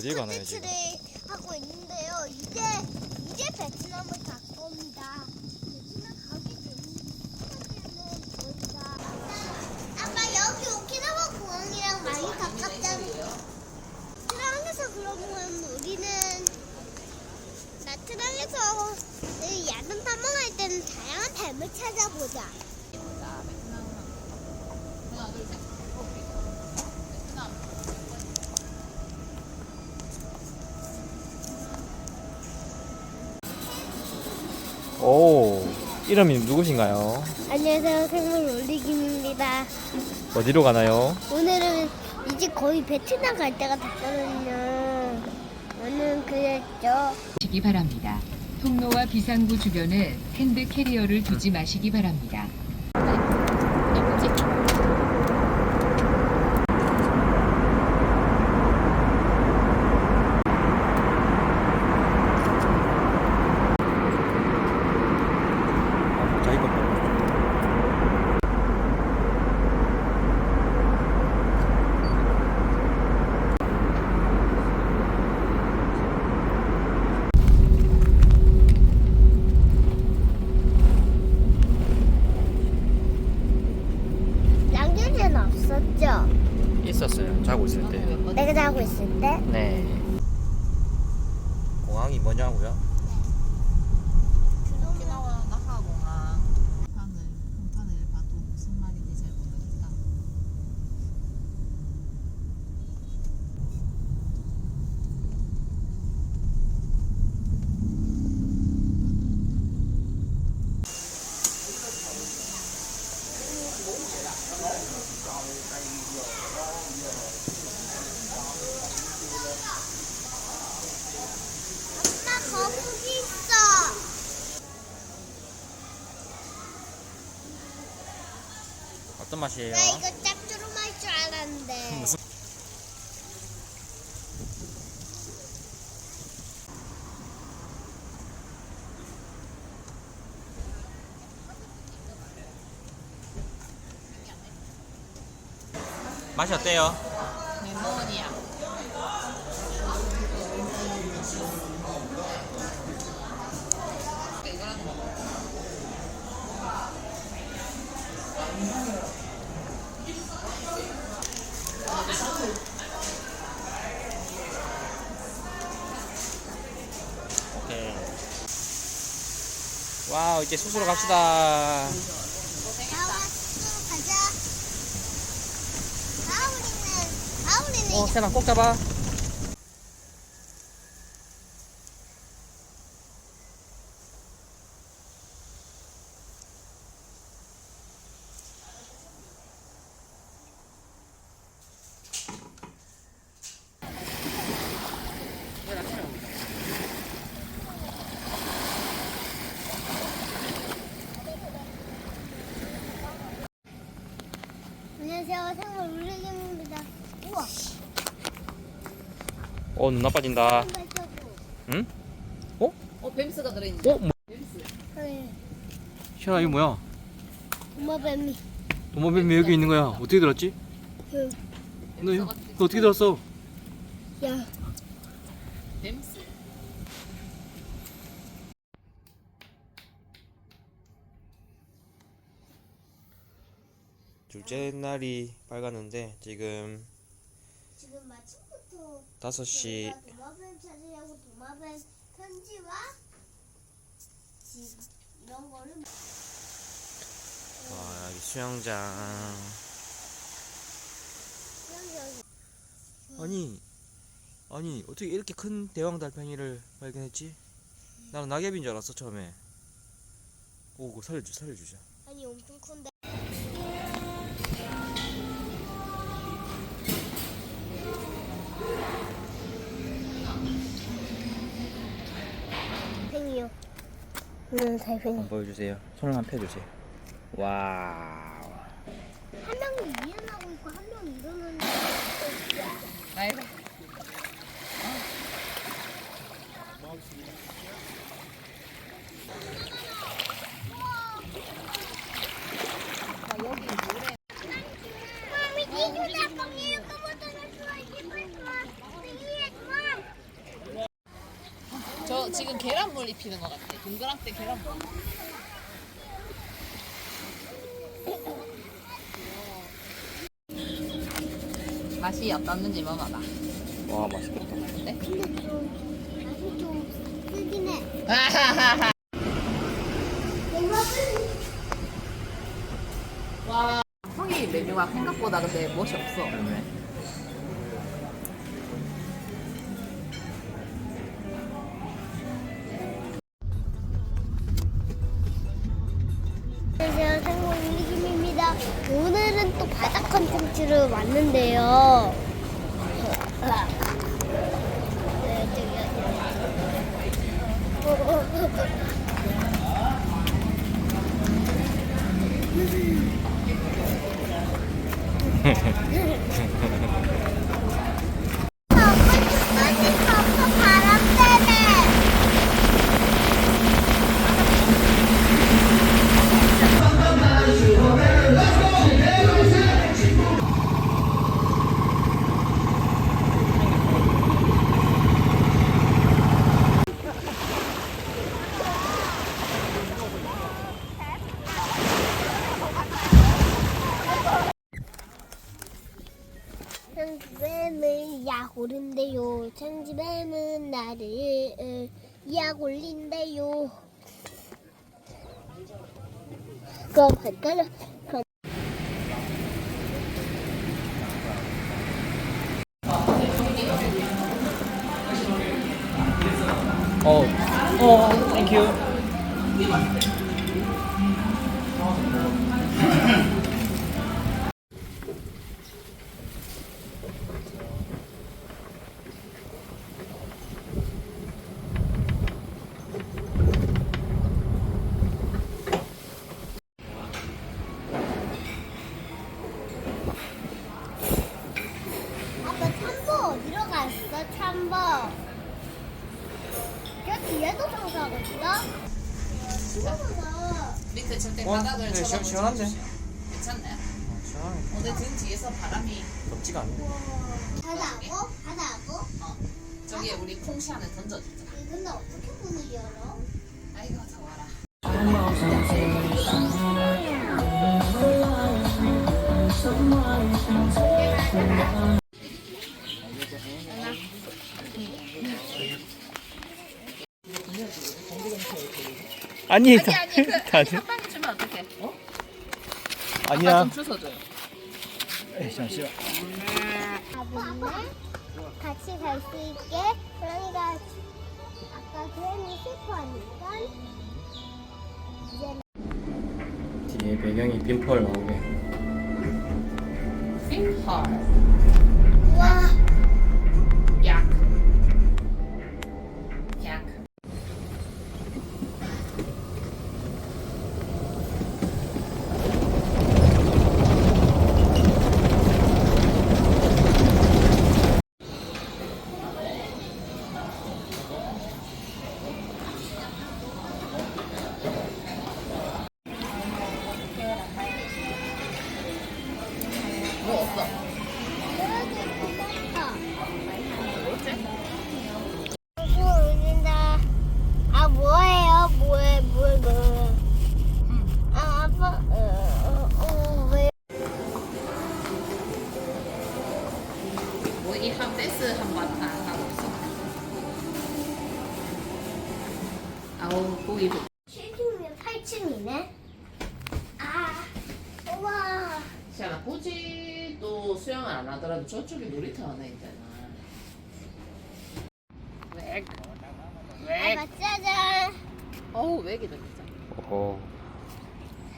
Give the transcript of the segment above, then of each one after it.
어디에 가나요, 지금? 콘텐츠를 하고 있는데요. 이제 이제 베트남을 갈 겁니다. 베트남 가기 전까지는 저희가 아빠 여기 오키나와 공항이랑 많이 가깝잖아. 트랑에서 그러면 우리는 나트랑에서 야간 탐험할 때는 다양한 뱀을 찾아보자. 오, 이름이 누구신가요? 안녕하세요, 생물 올리김입니다. 어디로 가나요? 오늘은 이제 거의 베트남 갈 때가 됐거든요. 저는 그랬죠. 시기 바랍니다. 통로와 비상구 주변에 핸드 캐리어를 두지 마시기 바랍니다. 자기 것도. 없었죠? 있었어요. 자고 있을 때. 내가 자고 있을 때? 네. 공항이 뭐냐고요? 오키나와 나하공항 판을 평판을 봐도 무슨 말인지 잘 모르겠다. 나 거북이 있어. 어떤 맛이에요? 나 이거 짭조름할 줄 알았는데. 무슨- 맛이 어때요? 메모니아. 와우, 이제 수수로 갑시다. 가자. 가오리는 가오리는 어, 세나 꼭 잡아. 안녕하세요. 생물 울리김입니다. 우와. 어, 눈 나 빠진다. 발자국. 응? 어, 뱀스가 들어있는데. 어, 뭐, 뱀스. 네. 시현아, 이거 뭐야? 도마뱀이. 도마뱀이 여기 있는 거야. 어떻게 들었지? 그, 너, 너 어떻게 들었어? 야. 둘째 날이 밝았는데 지금 지금 마침부터 5시 저희가 도마뱀 찾으려고 도마뱀 편지와 집 이런 거를 와, 여기 수영장. 아니, 아니 어떻게 이렇게 큰 대왕 달팽이를 발견했지? 나는 낙엽인 줄 알았어 처음에. 오, 그거 살려주, 살려주자. 아니 엄청 큰데. 응, 달팽이. 한번 보여주세요. 손을 한번 펴주세요. 와우. 한 명이 일어나고 있고 한 명이 일어나는. 아이고. 어 지금 계란물 입히는 것 같아. 동그랑땡 계란물. 맛이 어떻는지 먹어봐. 와 맛있겠다. 근데 좀 맛이 좀 쓰긴 해. 와 형이 메뉴가 생각보다 근데 멋이 없어. 안 오늘은 또 바다 컨텐츠를 왔는데요. 창집뱀은 나를 어, 약 올린대요. 그럼 발가락 그럼 어, 어, 땡큐. 아빠 참보 어디로 뒤에도. 밑에 절대 와, 바닥을 네, 시원- 시원한데? 마십시오. 괜찮나요? 시원하게 오늘 등 뒤에서 바람이 덥지가 않네. 바다하고 바다하고. 어 저기에 우리 콩시 안에 던져주자. 근데 어떻게 문을 열어? 아이고 더워라. 아니, 아니 아니 그 아니 다들 한 방에 주면 어떡해? 어? 아니야. 좀 주워 줘요. 에이, 잠시만. 가볼래? 같이 갈 수 있게 고양이가 아까 고양이 슬퍼하니까 이제 뒤에 배경이 빈펄 나오게. 핑 한번 다 하고 있어. 아우 보기 좋. 7층이면 8층이네. 아 우와. 시아나 굳이 또 수영을 안 하더라도 저쪽에 놀이터 하나 있잖아. 웩. 아빠 짜잔. 어우 웩이다 진짜. 오.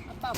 아빠